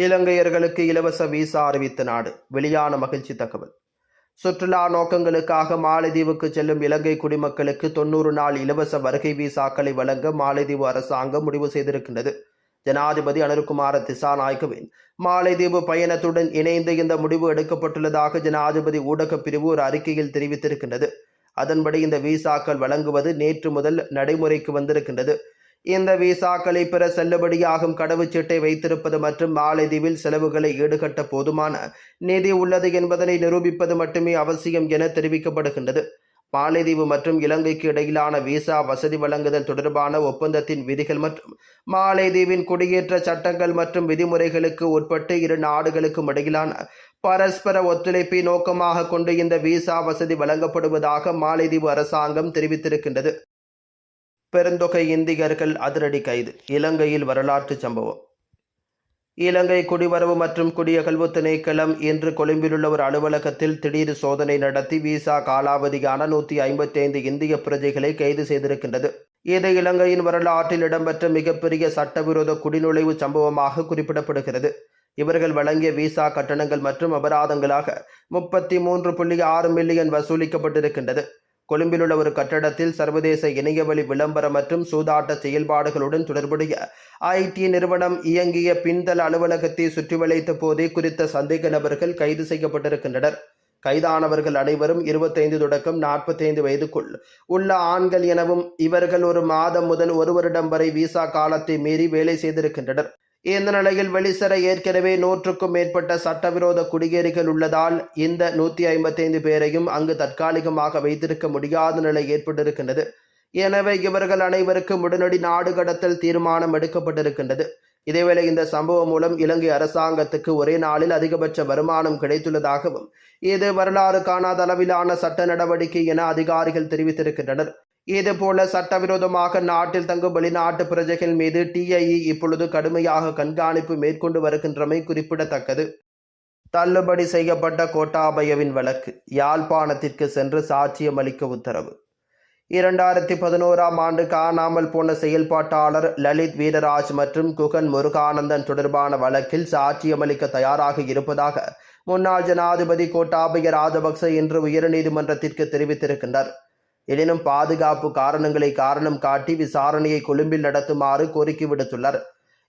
இலங்கையர்களுக்கு இலவச விசா அறிவித்த நாடு. வெளியான மகிழ்ச்சி தகவல். சுற்றுலா நோக்கங்களுக்காக மாலைதீவுக்கு செல்லும் இலங்கை குடிமக்களுக்கு தொன்னூறு நாள் இலவச வருகை விசாக்களை வழங்க மாலைதீவு அரசாங்கம் முடிவு செய்திருக்கின்றது. ஜனாதிபதி அனுர்குமார திசாநாயகவின் மாலைதீவு பயணத்துடன் இணைந்து இந்த முடிவு எடுக்கப்பட்டுள்ளதாக ஜனாதிபதி ஊடகப் பிரிவு ஒரு அறிக்கையில் தெரிவித்திருக்கின்றது. அதன்படி இந்த விசாக்கள் வழங்குவது நேற்று முதல் நடைமுறைக்கு வந்திருக்கின்றது. இந்த விசாக்களை பெற செல்லுபடியாகும் கடவுச்சீட்டை வைத்திருப்பது மற்றும் மாலைதீவில் செலவுகளை ஈடுகட்ட போதுமான நிதி உள்ளது என்பதனை நிரூபிப்பது மட்டுமே அவசியம் என தெரிவிக்கப்படுகின்றது. மாலைதீவு மற்றும் இலங்கைக்கு இடையிலான விசா வசதி வழங்குதல் தொடர்பான ஒப்பந்தத்தின் விதிகள் மற்றும் மாலைதீவின் குடியேற்ற சட்டங்கள் மற்றும் விதிமுறைகளுக்கு உட்பட்டு இரு நாடுகளுக்கும் இடையிலான பரஸ்பர ஒத்துழைப்பை நோக்கமாக கொண்டு இந்த விசா வசதி வழங்கப்படுவதாக மாலைதீவு அரசாங்கம் தெரிவித்திருக்கின்றது. பெருந்தொகை இந்தியர்கள் அதிரடி கைது. இலங்கையில் வரலாற்று சம்பவம். இலங்கை குடிவரவு மற்றும் குடியகல்வு திணைக்களம் இன்று கொழும்பிலுள்ள ஒரு அலுவலகத்தில் திடீர் சோதனை நடத்தி விசா காலாவதியான நூற்றி ஐம்பத்தி ஐந்து இந்திய பிரஜைகளை கைது செய்திருக்கின்றது. இது இலங்கையின் வரலாற்றில் இடம்பெற்ற மிகப்பெரிய சட்டவிரோத குடிநுழைவு சம்பவமாக குறிப்பிடப்படுகிறது. இவர்கள் வழங்கிய விசா கட்டணங்கள் மற்றும் அபராதங்களாக முப்பத்தி மூன்று புள்ளி ஆறு மில்லியன் வசூலிக்கப்பட்டிருக்கின்றது. கொழும்பிலுள்ள ஒரு கட்டடத்தில் சர்வதேச இணையவழி விளம்பரம் மற்றும் சூதாட்ட செயல்பாடுகளுடன் தொடர்புடைய ஐடி நிறுவனம் இயங்கிய பின்தள அலுவலகத்தை சுற்றி வளைத்த போதே குறித்த சந்தேக நபர்கள் கைது செய்யப்பட்டிருக்கின்றனர். கைதானவர்கள் அனைவரும் இருபத்தைந்து தொடக்கம் நாற்பத்தைந்து வயதுக்குள் உள்ள ஆண்கள் எனவும் இவர்கள் ஒரு மாதம் முதல் ஒரு வருடம் வரை விசா காலத்தை மீறி வேலை செய்திருக்கின்றனர். இந்த நிலையில் வெளிசர ஏற்கனவே நூற்றுக்கும் மேற்பட்ட சட்டவிரோத குடியேறிகள் உள்ளதால் இந்த நூற்றி ஐம்பத்தைந்து பேரையும் அங்கு தற்காலிகமாக வைத்திருக்க முடியாத நிலை ஏற்பட்டிருக்கின்றது. எனவே இவர்கள் அனைவருக்கும் உடனடி நாடு கடத்தல் தீர்மானம் எடுக்கப்பட்டிருக்கின்றது. இதேவேளை இந்த சம்பவம் மூலம் இலங்கை அரசாங்கத்துக்கு ஒரே நாளில் அதிகபட்ச வருமானம் கிடைத்துள்ளதாகவும் இது வரலாறு காணாத அளவிலான சட்ட நடவடிக்கை என அதிகாரிகள் தெரிவித்திருக்கின்றனர். இதுபோல சட்டவிரோதமாக நாட்டில் தங்கும் வெளிநாட்டு பிரஜைகள் மீது டிஐஇ இப்பொழுது கடுமையாக கண்காணிப்பு மேற்கொண்டு வருகின்றமை குறிப்பிடத்தக்கது. தள்ளுபடி செய்யப்பட்ட கோட்டாபயவின் வழக்கு யாழ்ப்பாணத்திற்கு சென்று சாட்சியம் அளிக்க உத்தரவு. இரண்டாயிரத்தி பதினோராம் ஆண்டு காணாமல் போன செயல்பாட்டாளர் லலித் வீரராஜ் மற்றும் குகன் முருகானந்தன் தொடர்பான வழக்கில் சாட்சியமளிக்க தயாராக இருப்பதாக முன்னாள் ஜனாதிபதி கோட்டாபய ராஜபக்ச இன்று உயர்நீதிமன்றத்திற்கு தெரிவித்திருக்கின்றார். எனினும் பாதுகாப்பு காரணங்களை காரணம் காட்டி விசாரணையை கொழும்பில் நடத்துமாறு கோரிக்கை விடுத்துள்ளார்.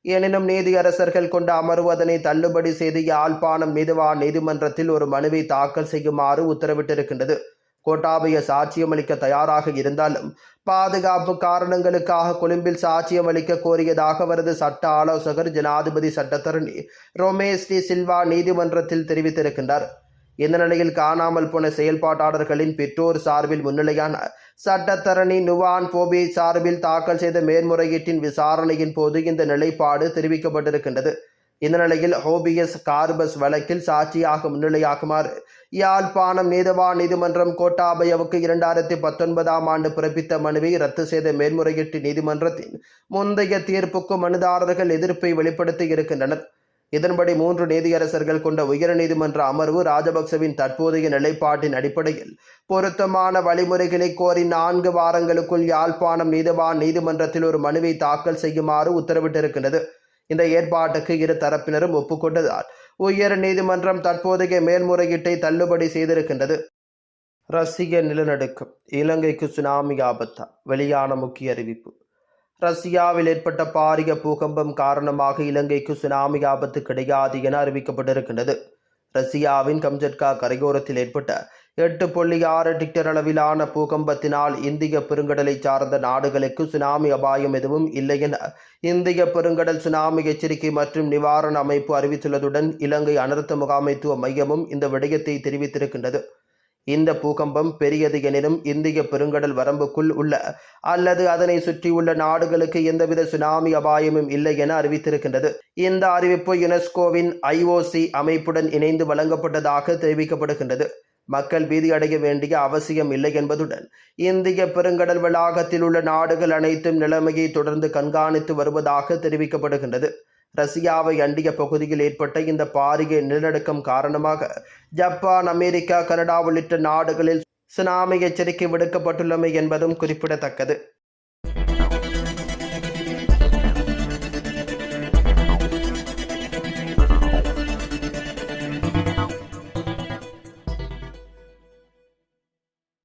எனினும் நீதியரசர்கள் கொண்ட அமர்வு அதனை தள்ளுபடி செய்து யாழ்ப்பாணம் நீதிவான் நீதிமன்றத்தில் ஒரு மனுவை தாக்கல் செய்யுமாறு உத்தரவிட்டிருக்கின்றது. கோட்டாபய சாட்சியமளிக்க தயாராக இருந்தாலும் பாதுகாப்பு காரணங்களுக்காக கொழும்பில் சாட்சியமளிக்க கோரியதாக அவரது சட்ட ஆலோசகர் ஜனாதிபதி சட்டத்தரணி ரொமேஷ் டி சில்வா நீதிமன்றத்தில் தெரிவித்திருக்கின்றார். இந்த நிலையில் காணாமல் போன செயல்பாட்டாளர்களின் பெற்றோர் சார்பில் முன்னிலையான சட்டத்தரணி நுவான் போபி சார்பில் தாக்கல் செய்த மேல்முறையீட்டின் விசாரணையின் போது இந்த நிலைப்பாடு தெரிவிக்கப்பட்டிருக்கின்றது. இந்த நிலையில் ஹோபியஸ் கார்பஸ் வழக்கில் சாட்சியாக முன்னிலையாகுமாறு யாழ்ப்பாணம் நீதவான் நீதிமன்றம் கோட்டாபயவுக்கு இரண்டாயிரத்தி பத்தொன்பதாம் ஆண்டு பிறப்பித்த மனுவை ரத்து செய்த மேல்முறையீட்டு நீதிமன்றத்தின் முந்தைய தீர்ப்புக்கு மனுதாரர்கள் எதிர்ப்பை வெளிப்படுத்தி இருக்கின்றனர். இதன்படி மூன்று நீதியரசர்கள் கொண்ட உயர்நீதிமன்ற அமர்வு ராஜபக்சவின் தற்போதைய நிலைப்பாட்டின் அடிப்படையில் பொருத்தமான வழிமுறைகளை கோரி நான்கு வாரங்களுக்குள் யாழ்ப்பாணம் நீதிவான் நீதிமன்றத்தில் ஒரு மனுவை தாக்கல் செய்யுமாறு உத்தரவிட்டிருக்கிறது இந்த ஏற்பாட்டுக்கு இரு தரப்பினரும் ஒப்புக்கொண்டதால் உயர் நீதிமன்றம் தற்போதைய மேல்முறையீட்டை தள்ளுபடி செய்திருக்கின்றது. ரஷ்ய நிலநடுக்கம் இலங்கைக்கு சுனாமி ஆபத்தா வெளியான முக்கிய அறிவிப்பு. ரஷ்யாவில் ஏற்பட்ட பாரிய பூகம்பம் காரணமாக இலங்கைக்கு சுனாமி ஆபத்து கிடையாது என அறிவிக்கப்பட்டிருக்கின்றது. ரஷ்யாவின் கம்ஜட்கா கரையோரத்தில் ஏற்பட்ட எட்டு புள்ளி ஆறு டிக்டர் அளவிலான பூகம்பத்தினால் இந்திய பெருங்கடலை சார்ந்த நாடுகளுக்கு சுனாமி அபாயம் எதுவும் இல்லை என இந்திய பெருங்கடல் சுனாமி எச்சரிக்கை மற்றும் நிவாரண அமைப்பு அறிவித்துள்ளதுடன் இலங்கை அனர்த்த முகாமைத்துவ மையமும் இந்த விடயத்தை தெரிவித்திருக்கின்றது. இந்த பூகம்பம் பெரியது எனினும் இந்திய பெருங்கடல் வரம்புக்குள் உள்ள அல்லது அதனை சுற்றியுள்ள நாடுகளுக்கு எந்தவித சுனாமி அபாயமும் இல்லை என அறிவித்திருக்கின்றது. இந்த அறிவிப்பு யுனெஸ்கோவின் ஐஓசி அமைப்புடன் இணைந்து வழங்கப்பட்டதாக தெரிவிக்கப்படுகின்றது. மக்கள் பீதியடைய வேண்டிய அவசியம் இல்லை என்பதுடன் இந்திய பெருங்கடல் வளாகத்தில் உள்ள நாடுகள் அனைத்தும் நிலைமையை தொடர்ந்து கண்காணித்து வருவதாக தெரிவிக்கப்படுகின்றது. ரஷ்யாவை அண்டிய பகுதியில் ஏற்பட்ட இந்த பாரிய நிலநடுக்கம் காரணமாக ஜப்பான் அமெரிக்கா கனடா உள்ளிட்ட நாடுகளில் சுனாமி எச்சரிக்கை விடுக்கப்பட்டுள்ளமை என்பதும் குறிப்பிடத்தக்கது.